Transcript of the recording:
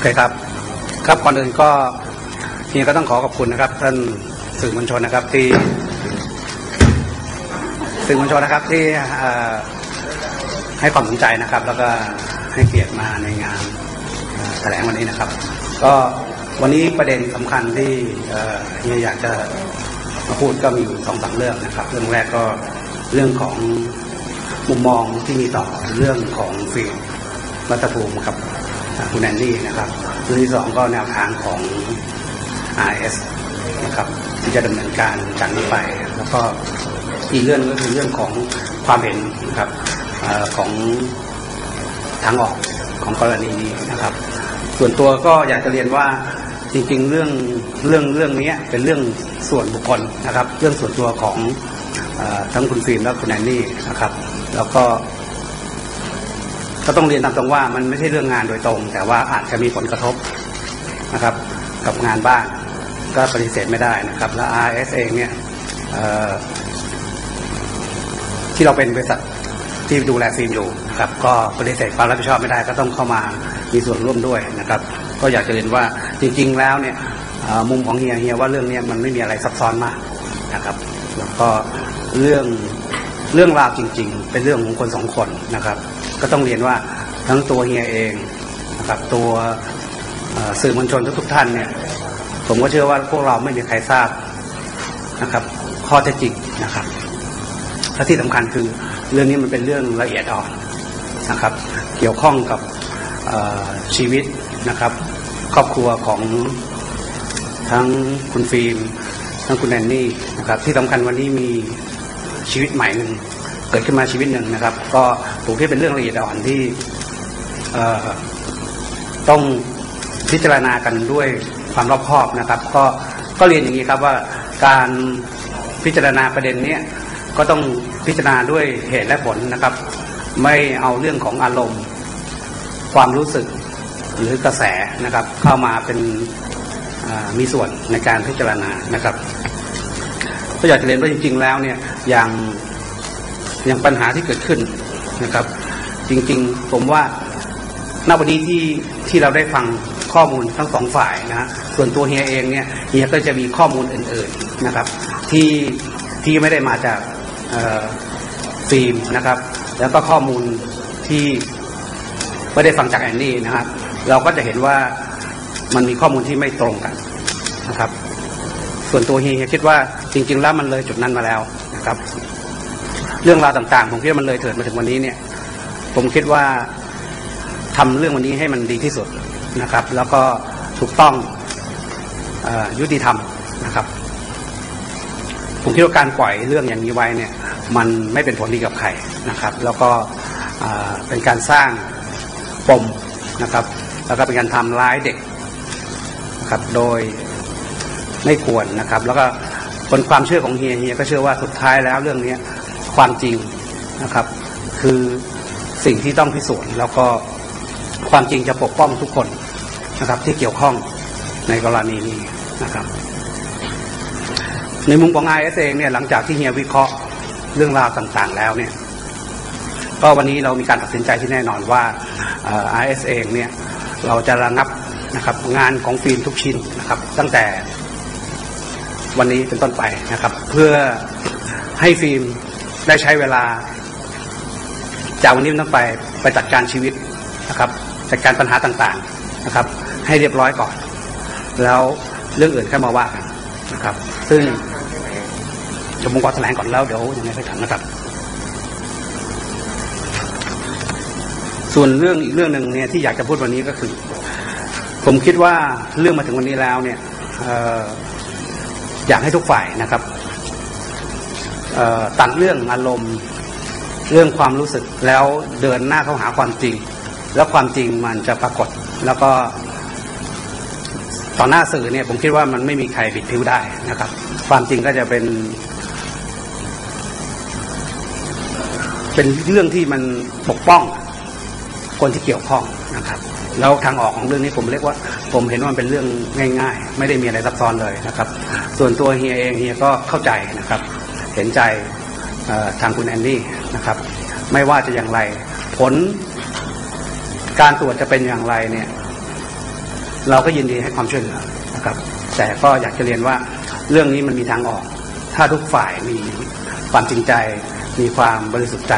เคครับ ครับก่อนอื่นก็เฮีก็ต้องขอขอบคุณนะครับ ท่านสื่อมวลชนนะครับที่สื่อมวลชนนะครับที่ให้ความสนใจนะครับ แล้วก็ให้เกียรติมาในงานแถลงวันนี้นะครับ ก็วันนี้ประเด็นสำคัญที่เฮียอยากจะมาพูดก็มีอยู่สองสามเรื่องนะครับ เรื่องแรกก็เรื่องของมุมมองที่มีต่อเรื่องของฟิลมรัฐภูมิครับ คุณแอนดี้นะครับเรื่องที่สองก็แนวทางของ RS นะครับที่จะดำเนินการจากนี้ไป แล้วก็อีกเรื่องก็คือเรื่องของความเห็นนะครับอของทางออกของกรณีนี้นะครับ ส่วนตัวก็อยากจะเรียนว่าจริงๆ เรื่องเรื่องเรื่องนี้เป็นเรื่องส่วนบุคคลนะครับ เรื่องส่วนตัวของอทั้งคุณฟิล์มและคุณแอนนี่นะครับ แล้วก็ ก็ต้องเรียนตามตรงว่ามันไม่ใช่เรื่องงานโดยตรง แต่ว่าอาจจะมีผลกระทบนะครับ กับงานบ้างก็ปฏิเสธไม่ได้นะครับ และ RS เองเนี่ยที่เราเป็นบริษัทที่ดูแลฟิล์มอยู่นะครับก็ปฏิเสธความรับผิดชอบไม่ได้ก็ต้องเข้ามามีส่วนร่วมด้วยนะครับ ก็อยากจะเรียนว่าจริง ๆ แล้วเนี่ยมุมของเฮียเฮียว่าเรื่องเนี้ยมันไม่มีอะไรซับซ้อนมากนะครับ แล้วก็เรื่อง เรื่องราวจริง ๆ เป็นเรื่องของคนสองคนนะครับ ก็ต้องเรียนว่าทั้งตัวเฮียเองนะครับ ตัวสื่อมวลชนทุกๆท่านเนี่ย ผมก็เชื่อว่าพวกเราไม่มีใครทราบนะครับ ข้อเท็จจริงนะครับและที่สำคัญคือเรื่องนี้มันเป็นเรื่องละเอียดอ่อนนะครับ เกี่ยวข้องกับชีวิตนะครับ ครอบครัวของทั้งคุณฟิล์มทั้งคุณแอนนี่นะครับ ที่สำคัญวันนี้มี ชีวิตใหม่หนึ่งเกิดขึ้นมาชีวิตหนึ่งนะครับ ก็ผมคิดเป็นเรื่องละเอียดอ่อนที่ต้องพิจารณากันด้วยความรอบคอบนะครับ ก็ก็เรียนอย่างนี้ครับว่าการพิจารณาประเด็นเนี้ยก็ต้องพิจารณาด้วยเหตุและผลนะครับ ไม่เอาเรื่องของอารมณ์ ความรู้สึกหรือกระแสนะครับ เข้ามาเป็นมีส่วนในการพิจารณานะครับ ก็อยากจะเรียนว่าจริง ๆ แล้วเนี่ยอย่างอย่างปัญหาที่เกิดขึ้นนะครับ จริง ๆ ผมว่าณวันนี้ที่ที่เราได้ฟังข้อมูลทั้งสองฝ่ายนะฮะส่วนตัวเฮียเองเนี่ยเฮียก็จะมีข้อมูลอื่น ๆนะครับ ที่ที่ไม่ได้มาจากเออฟิล์มนะครับ แล้วก็ข้อมูลที่ไม่ได้ฟังจากแอนนี่นะครับ เราก็จะเห็นว่ามันมีข้อมูลที่ไม่ตรงกันนะครับ ส่วนตัวเฮียคิดว่าจริง ๆ แล้วมันเลยจุดนั้นมาแล้วนะครับ เรื่องราวต่างๆผมคิดว่ามันเลยเถิดมาถึงวันนี้เนี่ย ผมคิดว่าทำเรื่องวันนี้ให้มันดีที่สุดนะครับ แล้วก็ถูกต้องอยุติธรรมนะครับ ผมคิดว่าการปล่อยเรื่องอย่างนี้ไว้เนี่ย มันไม่เป็นผลดีกับใครนะครับ แล้วก็เป็นการสร้างปมนะครับ แล้วก็เป็นการทำร้ายเด็กนะครับโดย ไม่ควรนะครับ แล้วก็คนความเชื่อของเฮียเฮียก็เชื่อว่าสุดท้ายแล้วเรื่องนี้ความจริงนะครับ คือสิ่งที่ต้องพิสูจน์แล้วก็ความจริงจะปกป้องทุกคนนะครับ ที่เกี่ยวข้องในกรณีนี้นะครับ ในมุมของ i อเอเองเนี่ยหลังจากที่เฮียวิเคราะห์เรื่องราวต่างๆ แล้วเนี่ยก็วันนี้เรามีการตัดสินใจที่แน่นอนว่าเอ่อ IS เองเนี่ยเราจะระงับนะครับงานของฟิล์มทุกชิ้นนะครับ ตั้งแต่ วันนี้เป็นต้นไปนะครับ เพื่อให้ฟิล์มได้ใช้เวลา จากวันนี้เป็นต้นไปไปจัดการชีวิตนะครับจัดการปัญหาต่างๆนะครับ ให้เรียบร้อยก่อน แล้วเรื่องอื่นค่อยมาว่ากันนะครับ ซึ่งจะผมขอแถลงก่อนแล้วเดี๋ยวยังไงค่อยถามนะครับ ส่วนเรื่องอีกเรื่องหนึ่งเนี่ยที่อยากจะพูดวันนี้ก็คือ ผมคิดว่าเรื่องมาถึงวันนี้แล้วเนี่ยเอยากให้ทุกฝ่ายนะครับตัดเรื่องอารมณ์เรื่องความรู้สึกแล้วเดินหน้าเข้าหาความจริง แล้วความจริงมันจะปรากฏ แล้วก็ต่อหน้าสื่อเนี่ยผมคิดว่ามันไม่มีใครบิดผิวได้นะครับ ความจริงก็จะเป็น เป็นเรื่องที่มันปกป้องคนที่เกี่ยวข้องนะครับ แล้วทางออกของเรื่องนี้ผมเรียกว่า ผมเห็นว่าเป็นเรื่องง่าย ๆ ไม่ได้มีอะไรซับซ้อนเลยนะครับ ส่วนตัวเฮียเองเฮียก็เข้าใจนะครับ เห็นใจทางคุณแอนดี้นะครับ ไม่ว่าจะอย่างไร ผลการตรวจจะเป็นอย่างไรเนี่ย เราก็ยินดีให้ความช่วยเหลือนะครับ แต่ก็อยากจะเรียนว่าเรื่องนี้มันมีทางออก ถ้าทุกฝ่ายมีความจริงใจ มีความบริสุทธิ์ใจ